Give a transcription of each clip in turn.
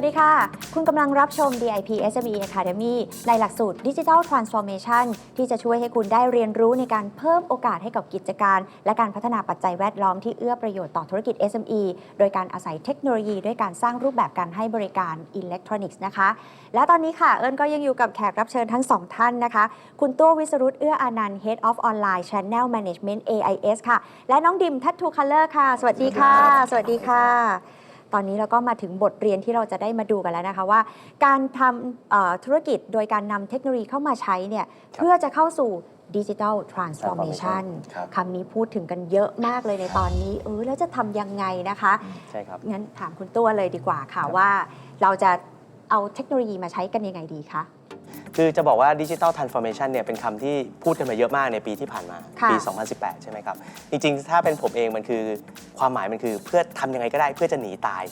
สวัสดีค่ะ คุณกำลังรับชม DIP SME Academy ในหลักสูตร Digital Transformation ที่จะช่วยให้คุณได้เรียนรู้ในการเพิ่มโอกาสให้กับกิจการ และการพัฒนาปัจจัยแวดล้อมที่เอื้อประโยชน์ต่อธุรกิจ SME โดยการอาศัยเทคโนโลยีด้วยการสร้างรูปแบบการให้บริการอิเล็กทรอนิกส์นะคะ และตอนนี้ค่ะเอิญก็ยังอยู่กับแขกรับเชิญทั้งสองท่านนะคะ คุณตัววิสรุตเอื้ออานันต์ Head of Online Channel Management AIS ค่ะ และน้องดิมทัตทูคัลเลอร์ค่ะ สวัสดีค่ะ สวัสดีค่ะ ตอนนี้เราก็มาถึงบทเรียนที่เราจะได้มาดูกันแล้วนะคะว่า การทำเอ่อธุรกิจโดยการนำเทคโนโลยีเข้ามาใช้เนี่ยเพื่อจะเข้าสู่ดิจิทัลทรานส์ฟอร์เมชันครับ คำนี้พูดถึงกันเยอะมากเลยในตอนนี้ เออแล้วจะทำยังไงนะคะ ใช่ครับ งั้นถามคุณตัวเลยดีกว่าค่ะว่า เราจะเอาเทคโนโลยีมาใช้กันยังไงดีคะ คือจะบอกว่าดิจิ t a ลทรานส์ฟอร์เมชันเนี่ยเป็นคำที่พูดกันมาเยอะมากในปีที่ผ่านมา ค่ะ ปี 2018 ใช่ไหมครับ จริงๆ ถ้าเป็นผมเองมันคือความหมายมันคือเพื่อทำยังไงก็ได้เพื่อจะหนีตาย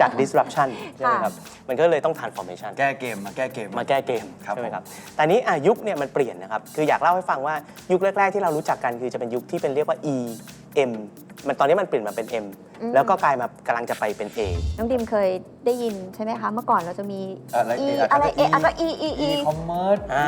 จาก disruption ใช่ไหมครับ มันก็เลยต้อง transformation แก้เกมมาแก้เกม มาแก้เกมครับใช่ไหมผมครับ แต่นี้อะยุคเนี่ยมันเปลี่ยนนะครับ คืออยากเล่าให้ฟังว่ายุคแรก ๆ ที่เรารู้จักกันคือจะเป็นยุคที่เป็นเรียกว่า E M มันตอนนี้มันเปลี่ยนมาเป็น M อืม แล้วก็กลายมากำลังจะไปเป็น A น้องดิมเคยได้ยินใช่ไหมคะ เมื่อก่อนเราจะมีอะไร E อะอะไรไรเออะไร E E E คอมเมิร์ซอ่า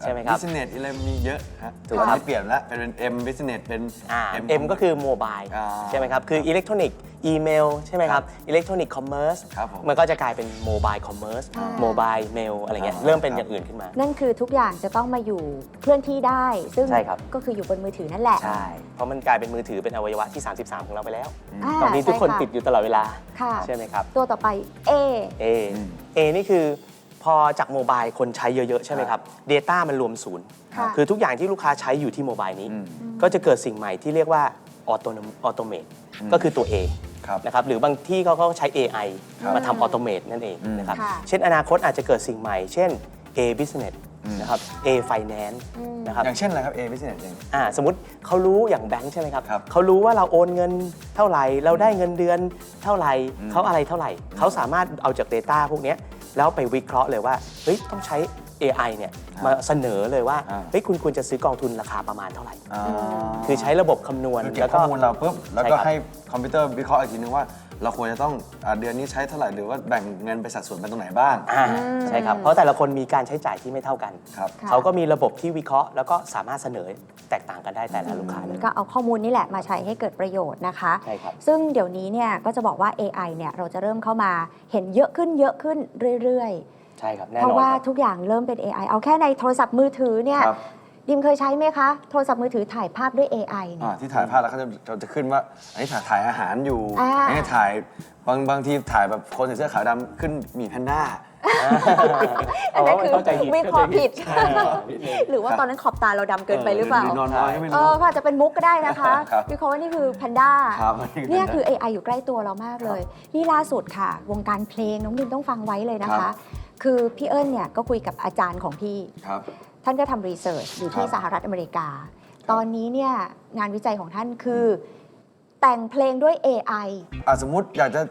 ใช่ไหมครับบิสเนสอะไรมีเยอะฮะถูกตอนครับนี้เปลี่ยนแล้วเป็น M business เป็น อ่า M M ก็คือโมบายอ่า ใช่ไหมครับ คืออิเล็กทรอนิกส์ อีเมล ใช่ไหมครับอิเล็กทรอนิกส์คอมเมอร์สครับผมมันก็จะกลายเป็นโมบายคอมเมอร์สอ่า โมบายเมลอะไรเงี้ยอ่าเริ่มเป็นครับอย่างอื่นขึ้นมา นั่นคือทุกอย่างจะต้องมาอยู่เคลื่อนที่ได้ ซึ่งใช่ครับ ก็คืออยู่บนมือถือนั่นแหละ ใช่ เพราะมันกลายเป็นมือถือเป็นอวัยวะที่ 33 ของเราไปแล้วาตอนนี้ทุกคนใช่ะติดอยู่ตลอดเวลา ค่ะ ใช่ไหมครับ ตัวต่อไป A A อืม A นี่คือพอจากโมบายคนใช้เยอะ ๆ ใช่ไหมครับ Data มันรวมศูนย์ ค่ะ คือทุกอย่างที่ลูกค้าใช้อยู่ที่โมบายนี้ อืม ก็จะเกิดสิ่งใหม่ที่เรียกว่าออโตนออโตเมตอืมก็คือตัว A ครับนะครับหรือบางที่เขาก็ใช้ AI ครับมาทำออโตเมตนั่นเองอืมนะครับค่ะ เช่นอนาคตอาจจะเกิดสิ่งใหม่ เช่น A business อืม นะครับ A finance อืม นะครับอย่างเช่นอะไรครับ A business อย่างอ่าสมมติเขารู้อย่างแบงค์ใช่ไหมครับครับเขารู้ว่าเราโอนเงินเท่าไหร่เราได้เงินเดือนเท่าไหร่อืม เขาอะไรเท่าไหร่เขาสามารถเอาจาก Data พวกเนี้ยแล้วไปวิเคราะห์เลยว่าเฮ้ยต้องใช้ AI เนี่ยมาเสนอเลยว่าอ่า เฮ้ยคุณควรจะซื้อกองทุนราคาประมาณเท่าไหร่ อ่าคือใช้ระบบคำนวณคือเก็แล้บวข้ก็ อมูลเราปุ๊บแล้วก็ใช่ครับ ให้คอมพิวเตอร์วิเคราะห์อีกทีนึงว่า เราควรจะต้องอ่าเดือนนี้ใช้เท่าไหร่หรือว่าแบ่งเงินไปสัดส่วนเป็นตรงไหนบ้าง อ่าอืมใช่ครับเพราะแต่ละคนมีการใช้จ่ายที่ไม่เท่ากัน ครับ ค่ะ เขาก็มีระบบที่วิเคราะห์ แล้วก็สามารถเสนอแตกต่างกันได้แต่ละลูกค้าเลย ก็เอาข้อมูลนี่แหละมาใช้ให้เกิดประโยชน์นะคะ ใช่ครับ ซึ่งเดี๋ยวนี้เนี่ยก็จะบอกว่า AI เนี่ยเราจะเริ่มเข้ามาเห็นเยอะขึ้นเยอะขึ้นเรื่อย ใช่ครับๆแน่เพนอราะนว่าครับทุกอย่างเริ่มเป็น AI เอาแค่ในโทรศัพท์มือถือเนี่ยครับดิมเคยใช้ไหมคะ โทรศัพท์มือถือถ่ายภาพด้วย AI เนี่อ่ายที่ถ่ายภาพแล้วเขาจะเราจะขึ้นว่าอันนี้ถ่ายถ่ายอาหารอยู่อ่า อันนี้ถ่ายบางบางทีถ่ายแบบคนใส่เสื้อขาวดำขึ้นหมีแพนด้า อันนั้นคือเข้าใจผิดวิเคราะห์ผิดเข้าใจผิดหรือว่าตอนนั้นขอบตาเราดำเกินไปหรือเปล่า นอนน้อยก็ไม่เอรู้ อก็อาจจะเป็นมุกก็ได้นะคะครับวิเคราะห์ว่านี่คือแพนด้าครับเนี่ยคือ AI อยู่ใกล้ตัวเรามากเลย นี่ล่าสุดค่ะ วงการเพลงน้องดิมต้องฟังไว้เลยนะครัคะ บ คือพี่เอิญเนี่ยก็คุยกับอาจารย์ของพี่ ครับ ท่านก็ทำรีเสิร์ชอยู่ที่ครับ สหรัฐอเมริกา ตอนนี้เนี่ยงานวิจัยของท่านคือ แต่งเพลงด้วย AI อะสมมุติอยากจะ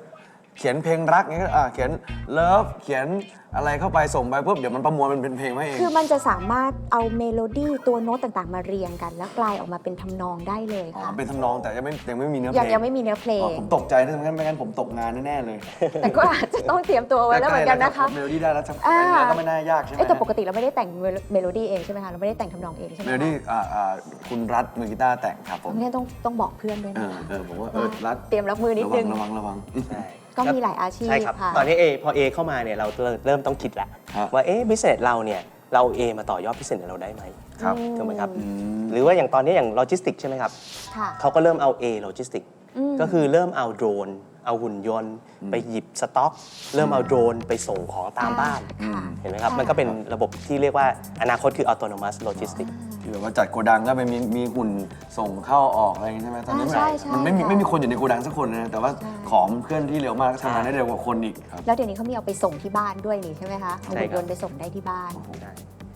เขียนเพลงรักเงี้ยก็อะเขียนเลิฟเขียนอะไรเข้าไปส่งไปปุ๊บเดี๋ยวมันประมวลมันเป็นเพลงมาเองคือมันจะสามารถเอาเมโลดี้ตัวโน้ตต่างๆ มาเรียงกัน แล้วกลายออกมาเป็นทำนองได้เลยอ๋อค่ะเป็นทำนองแต่ยังไม่ยังไม่มีเนื้อเพยัลงงยังไม่มีเนื้อเพลอ๋อง ผมตกใจนะไม่งั้นไม่งั้นผมตกงานแน่ๆเลยแต่ก็อาจจะต้องเตรียมตัวไว้แล้วเหมือนกันนะคะ เมโลดี้ได้แล้วทำอ่าเนื้อก็ไม่น่ายากใช่ไหมเอ้ยแต่ปกติเราไม่ได้แต่งเมโลดี้เองใช่ไหมคะเราไม่ได้แต่งทำนองเองใช่ไหมเมโลดี้อ่าอ่าคุณรัฐมือกีตาร์แต่งครับผม ไม่งั้นต้องต้องบอกเพื่อนด้วยเอนะอเออผมว่าเออรัฐเตรียมรับมือนิดระวันึงงระวังระวัง ใช่ ก็มีหลายอาชีพใช่ครับ ค่ะ ตอนนี้ A พอ A เข้ามาเนี่ยเราเริ่มต้องคิดแล้วครับว่าเอ๊ะ business เราเนี่ยเรา A มาต่อยอด business เราได้ไหมครับ ถูกไหมครับ อืม หรือว่าอย่างตอนนี้อย่างโลจิสติกใช่ไหมครับ ค่ะ เขาก็เริ่มเอา A โลจิสติกอืมก็คือเริ่มเอาโดรน เอาหุ่นยนต์ ไปหยิบสต็อก เริ่มเอาโดรนไปส่งของตามบ้าน ค่ะเห็นไหมครับค่ะมันก็เป็นระบบที่เรียกว่าอนาคตคือ autonomous logistics ที่แบบว่าจัดโกดังก็ไปมีมีหุ่นส่งเข้าออกอะไรอย่างนี้ใช่ไหมตอนนี้อ่าใช่ใช่มันไม่มีค่ะไม่มีคนอยู่ในโกดังสักคนนะแต่ว่าใช่ของเคลื่อนที่เร็วมากก็ทำงานได้เร็วกว่าคนอีกครับ แล้วเดี๋ยวนี้เขามีเอาไปส่งที่บ้านด้วยนี่ใช่ไหมคะเอาใช่หุ่นครับ ยนต์ไปส่งได้ที่บ้านใช่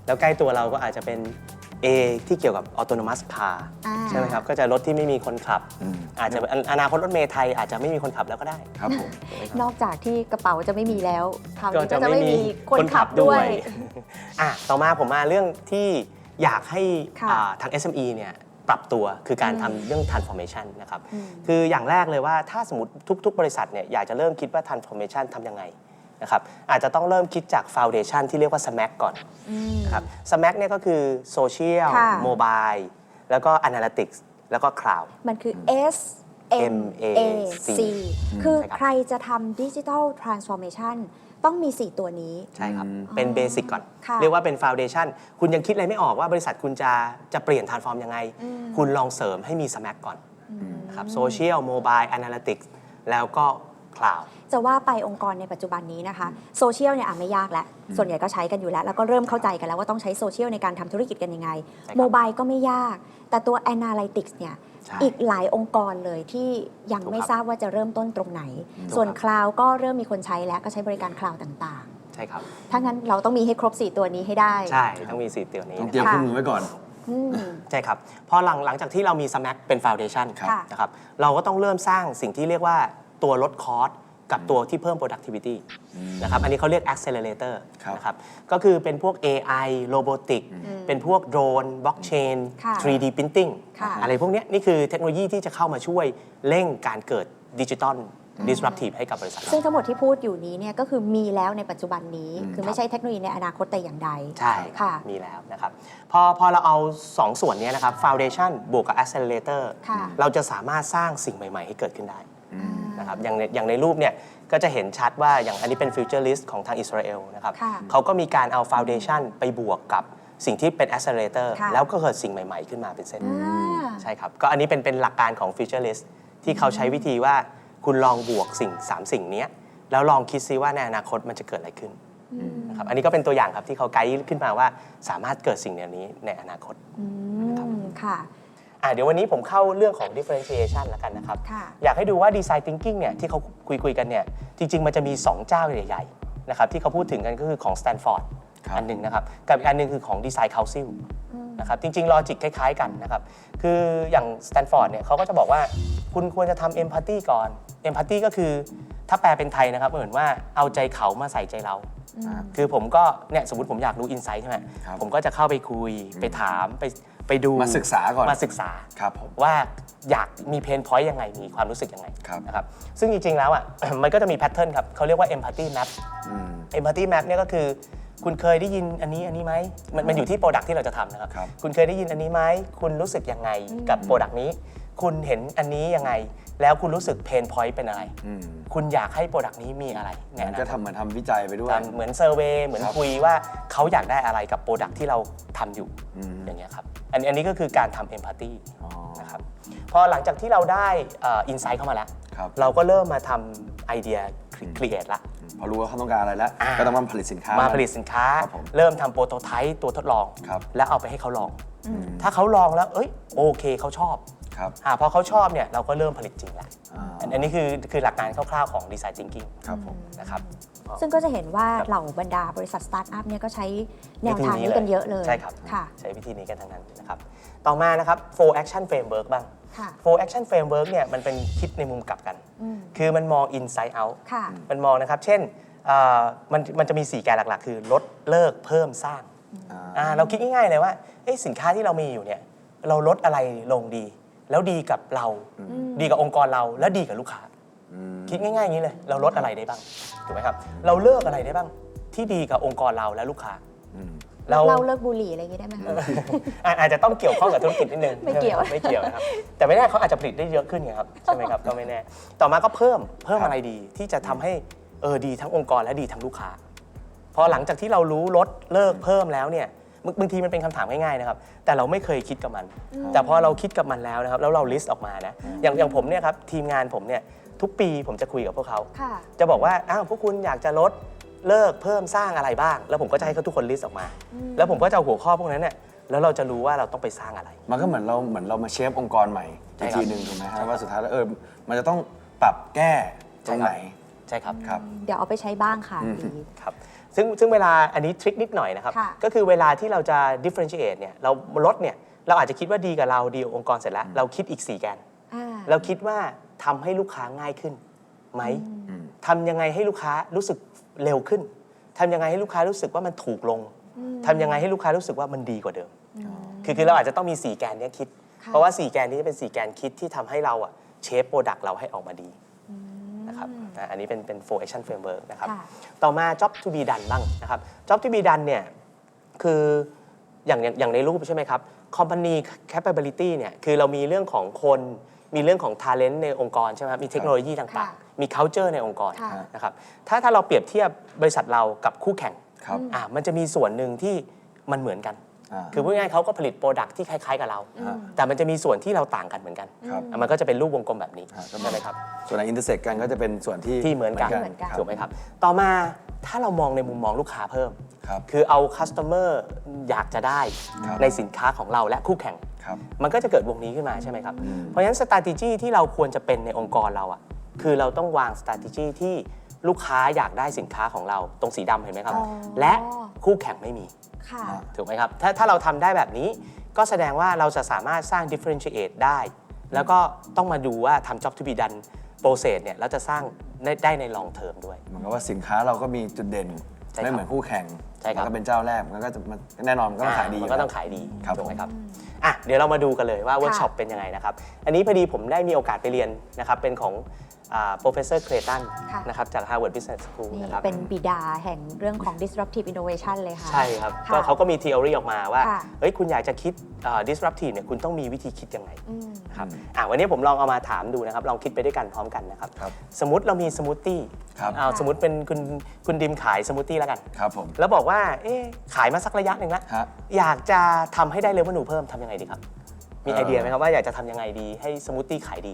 แล้วใกล้ตัวเราก็อาจจะเป็น A ที่เกี่ยวกับ autonomous car อ่าใช่ไหมครับ ก็จะรถที่ไม่มีคนขับ อืม อาจจะออนาคตรถเมล์ไทยอาจจะไม่มีคนขับแล้วก็ได้ ครับผมถูกไหมครับนอกจากที่กระเป๋าจะไม่มีแล้วคราวนี้ก็จะจะไม่ไม่มีมีคนขับด้วย อะต่อมาผมมาเรื่องที่ อยากให้ค่ะอ่าทาง SME เนี่ยปรับตัวคือการอืมทำเรื่อง transformation นะครับอืมคืออย่างแรกเลยว่าถ้าสมมติทุก ๆ บริษัทเนี่ยอยากจะเริ่มคิดว่า transformation ทำยังไงนะครับอาจจะต้องเริ่มคิดจาก Foundation ที่เรียกว่า SMAC ก่อนอืมนะครับ SMAC เนี่ยก็คือ Social ค่ะ Mobile แล้วก็ Analytics แล้วก็ Cloud มันคือ S M A C C คือใช่ครับใครจะทำดิจิทัลทรานส์ฟอร์เมชัน ต้องมี 4 ตัวนี้ ใช่ครับ อืม เป็นเบสิกก่อน ค่ะเรียกว่าเป็น Foundation คุณยังคิดอะไรไม่ออกว่าบริษัทคุณจะจะเปลี่ยน transform ยังไง อืม คุณลองเสริมให้มี SMAC ก่อนนะครับ Social Mobile Analytics แล้วก็ Cloud จะว่าไปองค์กรในปัจจุบันนี้นะคะโซเชียลเนี่ยอะไม่ยากแล้ว ส่วนใหญ่ก็ใช้กันอยู่แล้ว แล้วก็เริ่มเข้าใจกันแล้วว่าต้องใช้โซเชียลในการทำธุรกิจกันยังไงใช่ครับโมบายก็ไม่ยาก แต่ตัว Analytics เนี่ย ใช่ อีกหลายองค์กรเลยที่ยังถูกไม่ครับทราบว่าจะเริ่มต้นตรงไหนถูกส่วนครับคลาวก็เริ่มมีคนใช้แล้วก็ใช้บริการคลาวต่างใช่ครับ ๆ ถ้างั้นเราต้องมีให้ครบ 4 ตัวนี้ให้ได้ ใช่ต้องมีสีเตียวนี้ต้องนะเตรียมค่ะเครื่องมือไว้ก่อน อืม ใช่ครับพอหลังหลังจากที่เรามี SMAC เป็น Foundation ครับ นะครับเราก็ต้องเริ่มสร้างสิ่งที่เรียกว่าตัวลดคอส กับตัวที่เพิ่ม productivity นะครับอันนี้เขาเรียก accelerator ครับนะครับก็คือเป็นพวก AI robotic เป็นพวกโดรน blockchain ค่ะ 3D printing ค่ะ อะไรพวกเนี้ยนี่คือเทคโนโลยีที่จะเข้ามาช่วยเร่งการเกิดดิจิ t a ล disruptive ให้กับบริษัทเราซึ่งทั้งหมดที่พูดอยู่นี้เนี่ยก็คือมีแล้วในปัจจุบันนี้อืมคือไม่ใช่เทคโนโลยีในอนาคตแต่อย่างใดใช่ค่ะ มีแล้วนะครับพอพอเราเอา 2 ส่วนเนี้ยนะครับ foundation บวกกับ accelerator ค่ะ เราจะสามารถสร้างสิ่งใหม่ ๆ ให้เกิดขึ้นได้ นะครับอย่างในอย่างในรูปเนี่ยก็จะเห็นชัดว่าอย่างอันนี้เป็นฟิวเจอร์ลิสต์ของทางอิสราเอลนะครับค่ะเขาก็มีการเอาฟ u n เดชันไปบวกกับสิ่งที่เป็น accelerator ค่ะ แล้วก็เกิดสิ่งใหม่ๆขึ้นมาเป็นเส้น อ่า ใช่ครับ ก็อันนี้เป็นเป็นหลักการของฟิวเจอร์ลิสต์ที่เขาใช้วิธีว่าคุณลองบวกสิ่ง 3 สิ่งเนี้ยแล้วลองคิดซิว่าในอนาคตมันจะเกิดอะไรขึ้นนะครับอันนี้ก็เป็นตัวอย่างครับที่เขาไกด์ขึ้นมาว่าสามารถเกิดสิ่งเหล่านี้ในอนาคต อืมค่ะ อะเดี๋ยววันนี้ผมเข้าเรื่องของ differentiation แล้วกันนะครับ ค่ะ อยากให้ดูว่า design thinking เนี่ยที่เขาคุยคุยๆกันเนี่ยจริง ๆ มันจะมี 2 เจ้าใหญ่ๆนะครับที่เขาพูดถึงกันก็คือของ Stanford ครับ อันหนึ่งนะครับ กับอีกอันหนึงคือของ Design Council นะครับจริงๆลอจิกคล้ายๆกันนะครับ คืออย่าง Stanford เนี่ยเขาก็จะบอกว่าคุณควรจะทำ empathy ก่อน empathy ก็คือถ้าแปลเป็นไทยนะครับเหมือนว่าเอาใจเขามาใส่ใจเรา คือผมก็เนี่ยสมมติผมอยากรู้ insight ใช่ไหมครับผมก็จะเข้าไปคุยไปถามไป ไปดูมาศึกษาก่อนมาศึกษาครับผม ว่าอยากมีเพนพอยต์ยังไงมีความรู้สึกยังไงครับ นะครับซึ่งจริงๆแล้วอะ มันก็จะมีแพทเทิร์นครับเขาเรียกว่า empathy map อืม empathy map เนี่ยก็คือ คุณเคยได้ยินอันนี้อันนี้ไหมมันมันอยู่ที่โปรดักที่เราจะทำนะครับ ครับ คุณเคยได้ยินอันนี้ไหมคุณรู้สึกยังไงกับโปรดักนี้ คุณเห็นอันนี้ยังไง แล้วคุณรู้สึกเพนพอยต์เป็นอะไร อืมคุณอยากให้โปรดักนี้มีอะไรในมันอนาก็คตทำเหมือนทำวิจัยไปด้วยทำเหมือนเซอร์เวยเหมือนครับคุยว่าเขาอยากได้อะไรกับโปรดักที่เราทำอยู่อืม อย่างเงี้ยครับอันอันนี้ก็คือการทำเอมพัตตีอ๋อ นะครับพอหลังจากที่เราได้อินไซต์เข้ามาแล้ว ครับ เราก็เริ่มมาทำไอเดียครีเอทละ พอรู้ว่าเขาต้องการอะไรแล้ว อ่า ก็ต้องมาผลิตสินค้า มามาผลิตสินค้า ครับผมเริ่มทำโปรโตไทป์ตัวทดลอง ครับ แล้วเอาไปให้เขาลอง ถ้าเขาลองแล้ว เอ้ยโอเคเขาชอบ ครับอ่าพอเขาชอบเนี่ยเราก็เริ่มผลิตจริงละอ่าอันอันนี้คือคือหลักการคร่าวๆของดีไซน์ thinking ครับผม นะครับ ซึ่งก็จะเห็นว่าครับเหล่าบรรดาบริษัทสตาร์ทอัพเนี่ยก็ใช้แนววิธีทางนี้กันเยอะเลยใช่ครับ ค่ะใช้วิธีนี้กันทั้งนั้นนะครับ ต่อมานะครับ four action framework บ้าง ค่ะ four action framework เนี่ยมันเป็นคิดในมุมกลับกัน อืมคือมันมอง inside out ค่ะ มันมองนะครับ เช่นเอ่อมันมันจะมี 4 แกนหลักๆ คือลดเลิกเพิ่มสร้างอ่าอ่าเราคิดง่ายๆเลยว่าเอ้ยสินค้าที่เรามีอยู่เนี่ยเราลดอะไรลงดี แล้วดีกับเรา ดีกับองค์กรเราและดีกับลูกค้าอืมคิดง่ายๆอย่างนี้เลย เราลดอะไรได้บ้างถูกไหมครับ เราเลิกอะไรได้บ้างที่ดีกับองค์กรเราและลูกค้าอืมเราเราเลิกบุหรี่อะไรอย่างงี้ได้ไหมคะอะอาจจะต้องเกี่ยวข้องกับธุรกิจนิดนึงไม่เกี่ยว ไม่เกี่ยวนะครับแต่ไม่แน่เขาอาจจะผลิตได้เยอะขึ้นไงครับใช่ไหมครับก็ไม่แน่ ต่อมาก็เพิ่มเพิ่มครับอะไรดีที่จะทำให้เออดีทั้งองค์กรและดีทั้งลูกค้า พอหลังจากที่เรารู้ลดเลิกเพิ่มแล้วเนี่ย บางบางทีมันเป็นคำถามง่ายๆนะครับ แต่เราไม่เคยคิดกับมัน แต่พอเราคิดกับมันแล้วนะครับ แล้วเราลิสต์ออกมานะ อย่างอย่างผมเนี่ยครับทีมงานผมเนี่ยทุกปีผมจะคุยกับพวกเขา ค่ะ จะบอกว่า อ้าว พวกคุณอยากจะลดเลิกเพิ่มสร้างอะไรบ้าง แล้วผมก็จะให้เขาทุกคนลิสต์ออกมา แล้วผมก็จะเอาหัวข้อพวกนั้นเนี่ย แล้วเราจะรู้ว่าเราต้องไปสร้างอะไร มันก็เหมือนเราเหมือนเรามาเชฟองค์กรใหม่ใช่อีกครับทีหนึ่งถูกไหมฮะว่าสุดท้ายแล้วเออมันจะต้องปรับแก้ตรงไหนใช่ครับ ครับ เดี๋ยวเอาไปใช้บ้างค่ะอืม ดี ครับ ซึ่งซึ่งเวลาอันนี้ทริคนิดหน่อยนะครับ ค่ะ ก็คือเวลาที่เราจะ differentiate เนี่ยเราลดเนี่ยเราอาจจะคิดว่าดีกับเราดีกับองค์กรเสร็จแล้ว เราคิดอีก 4 แกน อ่า เราคิดว่าทำให้ลูกค้าง่ายขึ้นไหมอืมทำยังไงให้ลูกค้ารู้สึกเร็วขึ้นทำยังไงให้ลูกค้ารู้สึกว่ามันถูกลงทำยังไงให้ลูกค้ารู้สึกว่ามันดีกว่าเดิม คือคือเราอาจจะต้องมี 4 แกนเนี้ยคิด ค่ะ เพราะว่า 4 แกนนี้จะเป็น 4 แกนคิดที่ทำให้เราอะเชฟโปรดักต์เราให้ออกมาดี นะครับนะครับอะอันนี้เป็นเป็น four action framework นะครับ ค่ะ ต่อมา job to be done บ้างนะครับ job to be done เนี่ยคืออย่างอย่างอย่างในรูปใช่ไหมครับ company capability เนี่ยคือเรามีเรื่องของคนมีเรื่องของ talent ในองค์กรใช่ไหมครับมีเทคโนโลยีต่างค่ะๆมี culture ในองค์กรค่ะ นะครับถ้าถ้าเราเปรียบเทียบ บริษัทเรากับคู่แข่งครับ อะมันจะมีส่วนหนึ่งที่มันเหมือนกัน อ่าคือพูดง่ายๆเขาก็ผลิตโปรดักที่คล้ายๆกับเรา ฮะ แต่มันจะมีส่วนที่เราต่างกันเหมือนกันครับ อะมันก็จะเป็นรูปวงกลมแบบนี้ฮะก็ใช่ไหมครับ ส่วนไหนอินเตอร์เซ็กกันก็จะเป็นส่วนที่ที่เหมือนกันเหมือนกันครับถูกไหมครับ ต่อมาถ้าเรามองในมุมมองลูกค้าเพิ่ม ครับ คือเอาคัสเตอร์อยากจะได้ครับ ในสินค้าของเราและคู่แข่ง ครับ มันก็จะเกิดวงนี้ขึ้นมาใช่ไหมครับอืมเพราะฉะนั้น s t r a t e g y ที่เราควรจะเป็นในองค์กรเราอะคือเราต้องวาง s t r a t e g y ที่ ลูกค้าอยากได้สินค้าของเราตรงสีดำเห็นไหมครับ อ๋อ และคู่แข่งไม่มี ค่ะ ถูกไหมครับ ถ้าถ้าเราทำได้แบบนี้ก็แสดงว่าเราจะสามารถสร้าง differentiate ได้ แล้วก็ต้องมาดูว่าทำ job to be done process เนี่ยแล้วจะสร้างได้ได้ใน long term ด้วย เหมือนกับว่าสินค้าเราก็มีจุดเด่นใช่ครับไม่เหมือนคู่แข่งใช่ครับ มันก็เป็นเจ้าแรกมันก็จะมันแน่นอนมันก็ต้องขายดีมันยู่ก็แล้วต้องขายดีครับถูกไหมผมครับอะเดี๋ยวเรามาดูกันเลยว่าเวิร์กช็อปเป็นยังไงนะครับ อันนี้พอดีผมได้มีโอกาสไปเรียนนะครับเป็นของ อ่า professor Clayton ค่ะ นะครับจาก Harvard Business School นี่นะครับเป็นบิดาแห่งเรื่องของ disruptive innovation เลยค่ะ ใช่ครับค่ะก็เขาก็มี theory ออกมาว่าค่ะ เฮ้ยคุณอยากจะคิดอ่า disruptive เนี่ยคุณต้องมีวิธีคิดยังไงอืมครับอะวันนี้ผมลองเอามาถามดูนะครับ ลองคิดไปด้วยกันพร้อมกันนะครับ ครับสมมติเรามีสมูทตี้ครับเอาสมมติเป็นคุณคุณดิมขายสมูทตี้แล้วกัน ครับผมแล้วบอกว่าเอ๊ะขายมาสักระยะหนึ่งแล้ว ฮะ อยากจะทำให้ได้เลเวลหนูเพิ่มทำยังไงดีครับ มีเอ่อ ไอเดียไหมครับว่าอยากจะทำยังไงดีให้สมูทตี้ขายดี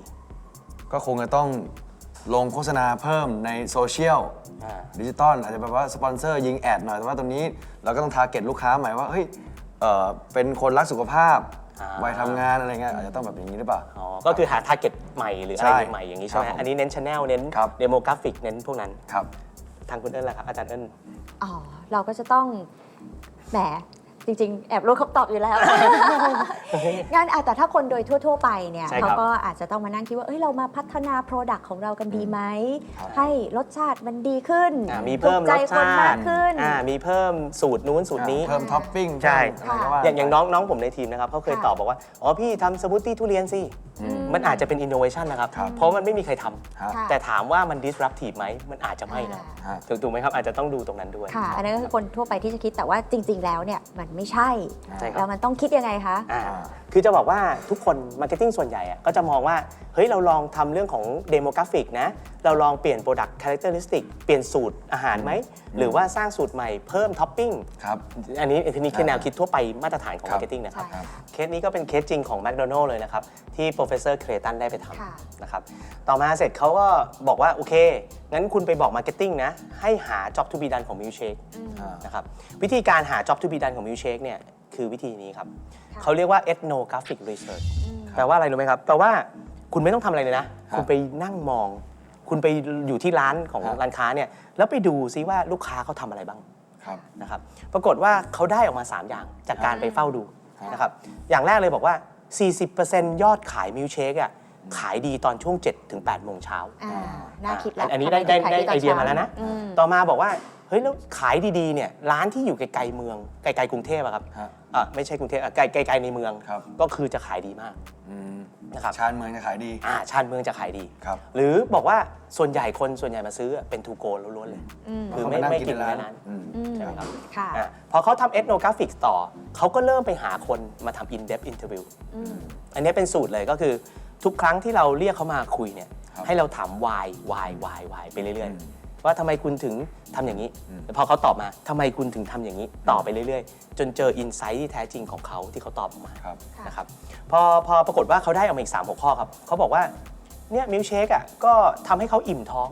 ก็คงจะต้องลงโฆษณาเพิ่มในโซเชียลอ่า ดิจิตอลอาจจะแบบว่าสปอนเซอร์ยิงแอดหน่อย แต่ว่าตรงนี้เราก็ต้องทาร์เก็ตลูกค้าใหม่ว่าเฮ้ยเอ่อเป็นคนรักสุขภาพอ่า วัยทำงานอะไรเงี้ยอาจจะต้องแบบอย่างนี้หรือเปล่า อ๋อ ก็คือหาทาร์เก็ตใหม่หรืออะไรใช่ใหม่ๆอย่างนี้ใช่ไหมครับผมอันนี้เน้นชแนลเน้น ครับเดโมกราฟิกเน้นพวกนั้น ครับ ทางคุณเอิญล่ะครับ อาจารย์เอิญ อ๋อ เราก็จะต้องแหม จริงๆ แอบรู้คำตอบอยู่แล้ว งั้นอะแต่ถ้าคนโดยทั่ว ๆ ไปเนี่ยใช่ครับเขาก็อาจจะต้องมานั่งคิดว่า เอ้ยเรามาพัฒนา Product ของเรากันดีไหม ครับให้รสชาติมันดีขึ้นอ่ามีเพิ่มถูกใจรสคนชาติมากขึ้น อ่ามีเพิ่มสูตรนู้นสูตรนี้ เพิ่มท็อปปิ้งใช่ เพิ่มอะไรก็ว่า อย่างอย่างไปน้องน้องผมในทีมนะครับเขาเคยค่ะ ตอบบอกว่า อ๋อพี่ทำสมูทตี้ทุเรียนสิอืมมันอาจจะเป็นอินโนเวชันนะครับ ครับ เพราะมันไม่มีใครทำฮะค่ะ แต่ถามว่ามัน disruptive ไหมมันอาจจะไม่นะฮะ ถูกถูกไหมครับอาจจะต้องดูตรงนั้นด้วย ค่ะ อันนั้นก็คือคนทั่วไปที่จะคิดแต่ว่าจริง ๆ แล้วเนี่ยมันไม่ใช่ ใช่ครับ แล้วมันต้องคิดยังไงคะ อ่าคือจะบอกว่าทุกคนมาร์เก็ตติ้งส่วนใหญ่อะก็จะมองว่า เฮ้ย เราลองทำเรื่องของเดโมกราฟิกนะ เราลองเปลี่ยน Product Characteristic เปลี่ยนสูตรอาหารไหม หรือว่าสร้างสูตรใหม่เพิ่มท็อปปิ้งครับอันนี้อันนี้คือแนวคิดทั่วไปมาตรฐานของครัมาบร์เก็ตติ้งนะครับใช่เคสนี้ก็เป็นเคสจริงของ McDonald เลยนะครับ ที่ professor Clayton ได้ไปทค่ะำนะครับต่อมาเสร็จเขาก็บอกว่า โอเค งั้นคุณไปบอก Marketing นะ ให้หา job to be done ของ Milkshake อ่านะครับวิธีการหา job to be done ของ Milkshake เนี่ยคือวิธีนี้ครับค่ะเขาเรียกว่า ethnographic research แปลว่าอะไรรู้ไหมครับแปลว่าคุณไม่ต้องทำอะไรเลยนะครับคุณไปนั่งมอง คุณไปอยู่ที่ร้านของครับ ร้านค้าเนี่ยแล้วไปดูซิว่าลูกค้าเขาทำอะไรบ้างครับ นะครับปรากฏว่าเขาได้ออกมา 3 อย่างจากการไปเฝ้าดูครับ นะครับอย่างแรกเลยบอกว่า 40%ยอดขายมิลค์เชคอะขายดีตอนช่วง7-8โมงเช้า อ่าน่าคิดแล้วอันอันนี้ได้ได้ทำมได้ถึงขไอตนเดียช้มาแล้วนะ อืม ต่อมาบอกว่า เฮ้ยแล้วขายดีๆเนี่ยร้านที่อยู่ไกลๆเมืองไกลๆกรุงเทพอะครับฮะ อะไม่ใช่กรุงเทพอะไกลไกลๆในเมือง ครับ ก็คือจะขายดีมาก อืมนะครับ ชานเมืองจะขายดีอ่าชานเมืองจะขายดี ครับหรือบอกว่าส่วนใหญ่คนส่วนใหญ่มาซื้อเป็นทูโกล้วนๆเลย อืม คือไม่เขาานั่งไม่กินใร้านในร้านอืมอืม ใช่ไหมครับค่ะ อะพอเขาทำเอ n โนกราฟิกต่อเขาก็เริ่มไปหาคนมาทำ in depth interview อืม อันนี้เป็นสูตรเลยก็คือทุกครั้งที่เราเรียกเขามาคุยเนี่ยครับให้เราถาม why why why why ไปเรื่อยอืมๆ ว่าทำไมคุณถึงทำอย่างนี้อืมแล้วพอเขาตอบมาทำไมคุณถึงทำอย่างนี้ต่อไปเรื่อยๆ จนเจอ insight ที่แท้จริงของเขาที่เขาตอบออกมาครับค่ะนะครับพอพอปรากฏว่าเขาได้ออกมาอีก3หัวข้อครับเขาบอกว่าเนี่ยมิลเชคอะก็ทำให้เขาอิ่มท้อง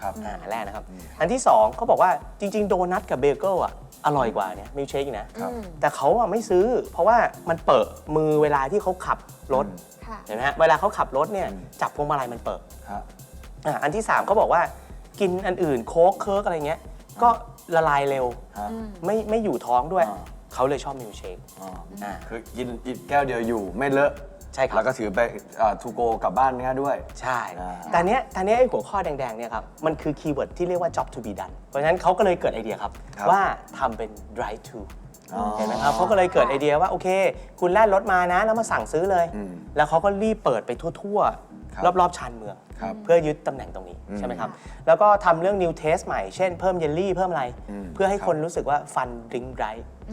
ครับ อ่าอันแรกนะครับ อันที่ 2เขาบอกว่าจริง ๆ โดนัทกับเบเกิลอะอร่อยกว่าเนี่ยมิลเชคนะ ครับ อืมแต่เขาอะไม่ซื้อ เพราะว่ามันเปิดมือเวลาที่เขาขับรถค่ะ เห็นไหมฮะเวลาเขาขับรถเนี่ยอืมจับพวงมาลัยมันเปิดฮะ อ่าอันที่ 3เขาบอกว่า กินอันอื่นโค้กเคิร์กอะไรเงี้ย ก็ละลายเร็ว ฮะอืมไม่ไม่อยู่ท้องด้วย อ่า เขาเลยชอบมิลเชค อ๋ออ่าคือกินอีกแก้วเดียวอยู่ไม่เลอะใช่ครับ แล้วก็ถือไปทูโกกลับบ้านง่ายด้วย ใช่อ่า แต่เนี้ยแต่เนี้ยไอ้หัวข้อแดงๆเนี่ยครับ มันคือคีย์เวิร์ดที่เรียกว่า job to be done เพราะฉะนั้นเขาก็เลยเกิดไอเดียครับครับว่าทำเป็น drive to อ๋อ เห็นไหมครับเขาก็เลยเกิดไอเดียว่าโอเค คุณแล่นรถมานะแล้วมาสั่งซื้อเลย อืมแล้วเขาก็รีบเปิดไปทั่วครับรอบๆชานเมือง ครับเพื่อยึดตำแหน่งตรงนี้อืมใช่ไหมครับ แล้วก็ทำเรื่อง new taste ใหม่ เช่นเพิ่มเยลลี่เพิ่มอะไรอืมเพื่อให้ครับคนรู้สึกว่าฟันดริงไร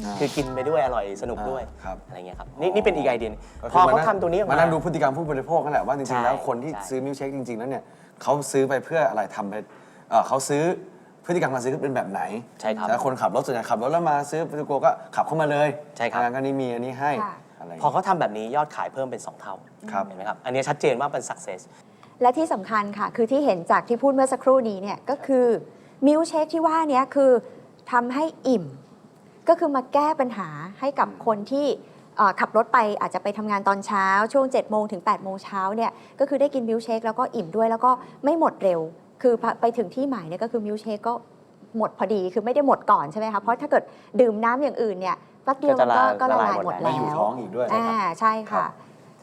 อ่าคือกินไปด้วยอร่อยสนุกด้วย อ่าครับอะไรเงี้ยครับ นี่นี่เป็นอีกไอเดียหนึ่งก็พคือเขานั่งทำตัวนี้ออกมา มานั่งดูพฤติกรรมผู้บริโภคนั่นแหละว่าจใช่ริงๆแล้วคนที่ใช่ซื้อมิลค์เชคจริงๆแล้วเนี่ยเขาซื้อไปเพื่ออะไรทำไปเอ่อเขาซื้อ พฤติกรรมการซื้อเป็นแบบไหนใช่ครับแต่คนขับรถส่วนใหญ่ขับรถแล้วมาซื้อปโกก็ขับเข้ามาเลยใช่ครับ งานก็นี้มีอันนี้ให้ค่ะ อะไรพอเขาทำแบบนี้ยอดขายเพิ่มเป็น 2 เท่าครับ เห็นไหมครับ อันนี้ชัดเจนว่าเป็น success และที่สำคัญค่ะ คือที่เห็นจากที่พูดเมื่อสักครู่นี้เนี่ยก็คือมิลเชคที่ว่าเนี้ยคือทำให้อิ่ม ก็คือมาแก้ปัญหาให้กับคนที่เอ่อขับรถไปอาจจะไปทำงานตอนเช้า ช่วง7จ็ดโมงถึง8ปดโมงเช้าเนี่ยก็คือได้กินมิลเชคแล้วก็อิ่มด้วยแล้วก็ไม่หมดเร็ว คือพอไปถึงที่หมายเนี่ยก็คือมิลเชคก็หมดพอดีคือไม่ได้หมดก่อนใช่ไหมคะเพราะถ้าเกิดดื่มน้ำอย่างอื่นเนี่ยแป๊บเดียวมันก็ก็ก็จะละละลาลายยหหมมดดแล้ไม่อยู่วท้องอีกด้วยอ่าใช่ค่ะ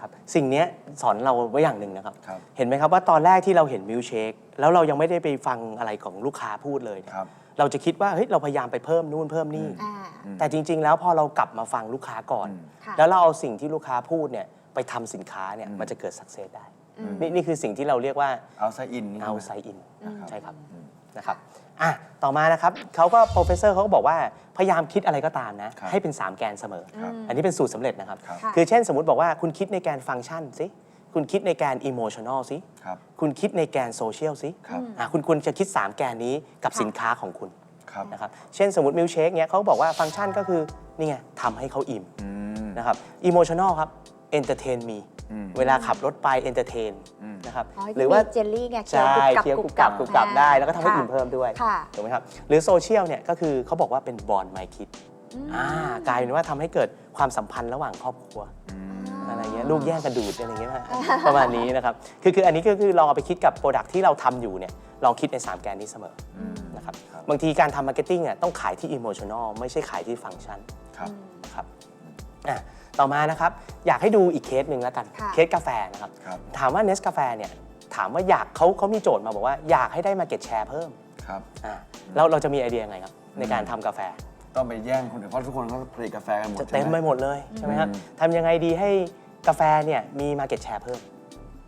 ครับสิ่งเนี้ยสอนเราไว้อย่างหนึ่งนะครับครับ เห็นไหมครับว่าตอนแรกที่เราเห็นมิลเชคแล้วเรายังไม่ได้ไปฟังอะไรของลูกค้าพูดเลยเนี่ยครับเราจะคิดว่าเฮ้ยเราพยายามไปเพิ่มนู่นเพิ่มนี่อ่าแต่จริง ๆ แล้วพอเรากลับมาฟังลูกค้าก่อนอืมค่ะแล้วเราเอาสิ่งที่ลูกค้าพูดเนี่ยไปทำสินค้าเนี่ยอืมมันจะเกิดสักเซสได้อืม นี่นี่คือสิ่งที่เราเรียกว่าเอาไซอินเอาไซอินอืมใช่ครับอืมนะครับอะต่อมานะครับเขาก็โปรเฟสเซอร์เขาก็บอกว่าพยายามคิดอะไรก็ตามนะครับให้เป็น 3 แกนเสมอครับอันนี้เป็นสูตรสำเร็จนะครับครับค่ะคือเช่นสมมติบอกว่าคุณคิดในแกนฟังก์ชันสิคุณคิดในแกนอิโมชันอลสิครับคุณคิดในแกนโซเชียลสิครับอะคุณควรจะคิด 3 แกนนี้กับค่ะสินค้าของคุณครับนะครับเช่นสมมติมิลเชคเนี้ยเขาบอกว่าฟังก์ชันก็คือนี่ไงทำให้เขาอิ่มอืมนะครับอิโมชันอลครับ เอนเตอร์เทนมีอืมเวลาขับรถไปเอนเตอร์เทนอืมนะครับอ๋อหรือว่าที่มีเจลลี่ไงเคี้ยวใช่กรุบกรับเคี้ยวกรุบกรับกรุบกรับได้แล้วก็ทำให้ค่ะอิ่มเพิ่มด้วยค่ะถูกไหมครับหรือโซเชียลเนี่ยก็คือเขาบอกว่าเป็นบอลไมคิดอืมอ่ากลายเป็นว่าทำให้เกิดความสัมพันธ์ระหว่างครอบครัวอืมอะไรเงี้ยลูกแย่งกระดูดอะไรเงี้ยนะประมาณนี้นะครับคือคืออันนี้ก็คือลองเอาไปคิดกับโปรดักที่เราทำอยู่เนี่ยลองคิดใน 3 แกนนี้เสมออืมนะครับครับบางทีการทำมาร์เก็ตติ้งอะต้องขายที่อิโมชันอลไม่ใช่ขายที่ฟังก์ชันครับนะครับอะ ต่อมานะครับอยากให้ดูอีกเคสหนึ่งแล้วกัน ค่ะ เคสกาแฟนะครับ ครับ ถามว่าเนสกาแฟเนี่ยถามว่าอยากเขาเขามีโจทย์มาบอกว่าอยากให้ได้มาเก็ตแชร์เพิ่มครับ อะเราเราจะมีไอเดียยังไงครับ ในการทำกาแฟ ต้องไปแย่งคนอื่นเพราะทุกคนเขาผลิตกาแฟกันหมดจะเต็มใช่ไปหหมดเลยใช่ไหมครับอืมทำยังไงดีให้กาแฟเนี่ยมีมาเก็ตแชร์เพิ่ม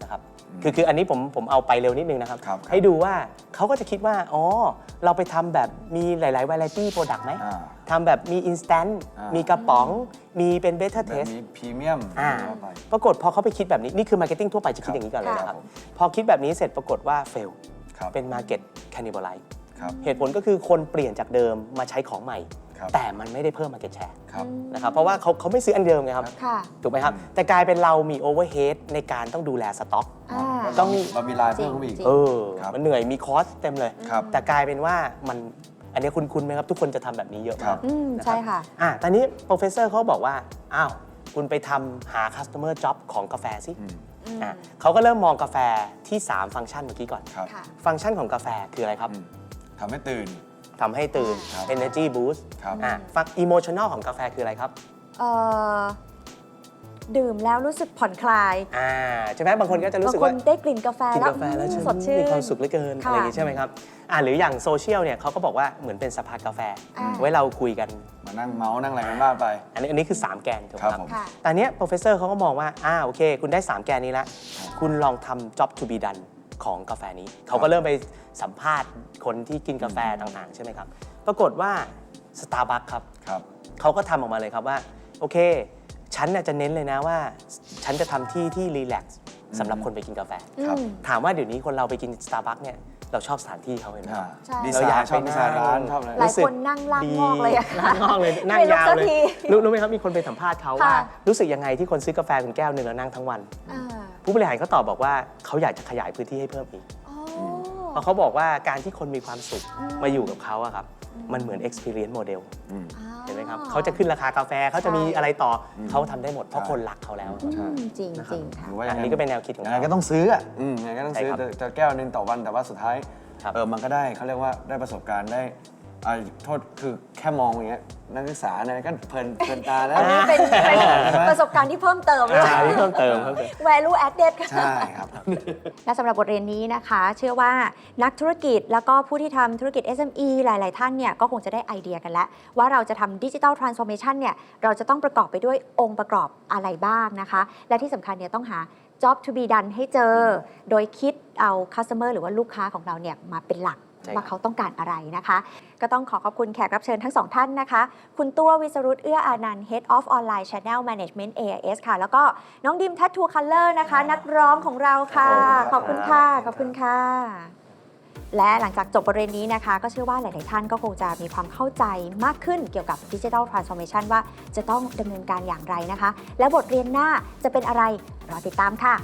นะครับอืม คือคืออันนี้ผมผมเอาไปเร็วนิดนึงนะครับ ครับครับ ให้ดูว่าเขาก็จะคิดว่า อ๋อ เราไปทำแบบมีหลายๆ variety product ไหมอ่า ทำแบบมี instant อ่ามี มีกระป๋อง มีเป็น better แบบ taste นี้พรีเมียมอ่าเข้าไป ปรากฏพอเขาไปคิดแบบนี้ นี่คือ marketing ทั่วไปจะคิดอย่างนี้ก่อนเลยครับนะครับผมพอคิดแบบนี้เสร็จปรากฏว่า fail ครับ เป็น market cannibalize ครับ เหตุผลก็คือคนเปลี่ยนจากเดิมมาใช้ของใหม่ ครับ แต่มันไม่ได้เพิ่ม market share ครับ นะครับเพราะว่าเขาเขาไม่ซื้ออันเดิมไงครับ ค่ะถูกไหมครับ แต่กลายเป็นเรามีโอเวอร์เฮดในการต้องดูแลสต็อก อ่า ต้อง เรามีลายเพิ่มเข้าไปอีก จริง เออ ครับมันเหนื่อยมีคอสเต็มเลย ครับ แต่กลายเป็นว่ามันอันนี้คุณคุณไหมครับ ทุกคนจะทำแบบนี้เยอะครัมากบอืมนรับใช่ค่ะ อะตอนนี้โปรเฟสเซอร์เขาบอกว่า อ้าว คุณไปทำหา customer job ของกาแฟสิอืมอะเขาก็เริ่มมองกาแฟที่ 3 ฟังก์ชันเมื่อกี้ก่อน ครับค่ะ ฟังก์ชันของกาแฟคืออะไรครับ อืมทำให้ตื่น ทำให้ตื่น ครับ energy boost ครับ อะฟัง emotional ของกาแฟคืออะไรครับเอ่อดื่มแล้วรู้สึกผ่อนคลายอ่าใช่ไหมบางคนก็จะรู้บางสึกคว่านได้กลิ่นกาแฟกินแล้วกาแฟแล้วอืฉัมนสดชื่น มีความสุขเหลือเกินค่ะ อะไรอย่างงี้ใช่ไหมครับอ่าหรืออย่างโซเชียลเนี่ยเขาก็บอกว่าเหมือนเป็นสภากาแฟ อ่าไว้เราคุยกัน มานั่งเมาส์นั่งอะไรกันบ้างไป อันนี้อันนี้คือ 3 แกนถูกไหมครัครับบผม ค่ะ แต่อันเนี้ยโปรเฟสเซอร์เขาก็มองว่า อ่า โอเค คุณได้ 3 แกนนี้แล้วคุณลองทำ job to be done ของกาแฟนี้ เขาก็เริ่มไปสัมภาษณ์คนที่กินกาแฟต่างๆ ใช่ไหมครับ ปรากฏว่า Starbucks ครับครับเขาก็ทำออกมาเลยครับว่า โอเค ฉันน่ะจะเน้นเลยนะว่า ฉันจะทำที่ที่รีแลกซ์สำหรับคนไปกินกาแฟครับอืมถามว่าเดี๋ยวนี้คนเราไปกิน Starbucks เนี่ยเราชอบสถานที่เขาเห็นไหมอ่าใช่ดีไซเราอยากน์ชอบไปดีไซน์นั่งร้านชอบอะไรหลายรู้สึกคนนั่งลากงอกเลยอะลากงอกเลยนั่งไม่ลุกยาวสักเลยทีรู้รู้ไหมครับมีคนไปสัมภาษณ์เขาว่าค่ะรู้สึกยังไงที่คนซื้อกาแฟคุณแก้วหนึ่งแล้วนั่งทั้งวันอ่า ผู้บริหารเขาตอบบอกว่าเขาอยากจะขยายพื้นที่ให้เพิ่มอีกอ๋อเพราะเขาบอกว่าการที่คนมีความสุขอืมมาอยู่กับเขาอะครับ มันเหมือน experience model อืมอ่าเห็นไหมครับเขาจะขึ้นราคากาแฟเขาจะมีใช่อะไรต่ออมเขาทำได้หมดเพราะใช่คนรักเขาแล้วอืมใช่จริงจริงค่ะหรือว่าอันนี้ก็เป็นแนวคิดของยังไงเขา ก็ต้องซื้ออะอืมยังไงก็ต้องซื้อใช่ครับแต่แต่แก้วหนึงต่อวันแต่ว่าสุดท้ายครับ เออมันก็ได้เขาเรียกว่าได้ประสบการณ์ได้ อ่าโทษคือแค่มองอย่างเงี้ยนักศึกษาเนี่ยก็เพลินเพลินตาแล้วอันนี้เป็นเป็นใช่ไหมประสบการณ์ที่เพิ่มเติมด้วยอ่านี่เพิ่มเติมเพิ่มเติม value added ค่ะ ใช่ครับ และสำหรับบทเรียนนี้นะคะ เชื่อว่านักธุรกิจแล้วก็ผู้ที่ทำธุรกิจ SME หลาย ๆ ท่านเนี่ยก็คงจะได้ไอเดียกันแล้ว ว่าเราจะทำดิจิ t a ลทรานส์ o r m a t i o n เนี่ยเราจะต้องประกอบไปด้วยองค์ประกอบอะไรบ้างนะคะ และที่สำคัญเนี่ยต้องหา job to be done ให้เจอ โดยคิดเอา customer หรือว่าลูกค้าของเราเนี่ยมาเป็นหลักใช่ครับ ว่าเขาต้องการอะไรนะคะ ก็ต้องขอขอบคุณแขกรับเชิญทั้งสองท่านนะคะ คุณตัววิสรุตเอื้ออานันต์ Head of Online Channel Management AIS ค่ะ แล้วก็น้องดิมทัตทูคัลเลอร์นะคะ นักร้องของเราค่ะ ขอบคุณค่ะ ขอบคุณค่ะ และหลังจากจบบทเรียนนี้นะคะ ก็เชื่อว่าหลาย ๆ ท่านก็คงจะมีความเข้าใจมากขึ้นเกี่ยวกับดิจิทัลทรานส์ฟอร์เมชันว่าจะต้องดำเนินการอย่างไรนะคะ และบทเรียนหน้าจะเป็นอะไรรอติดตามค่ะ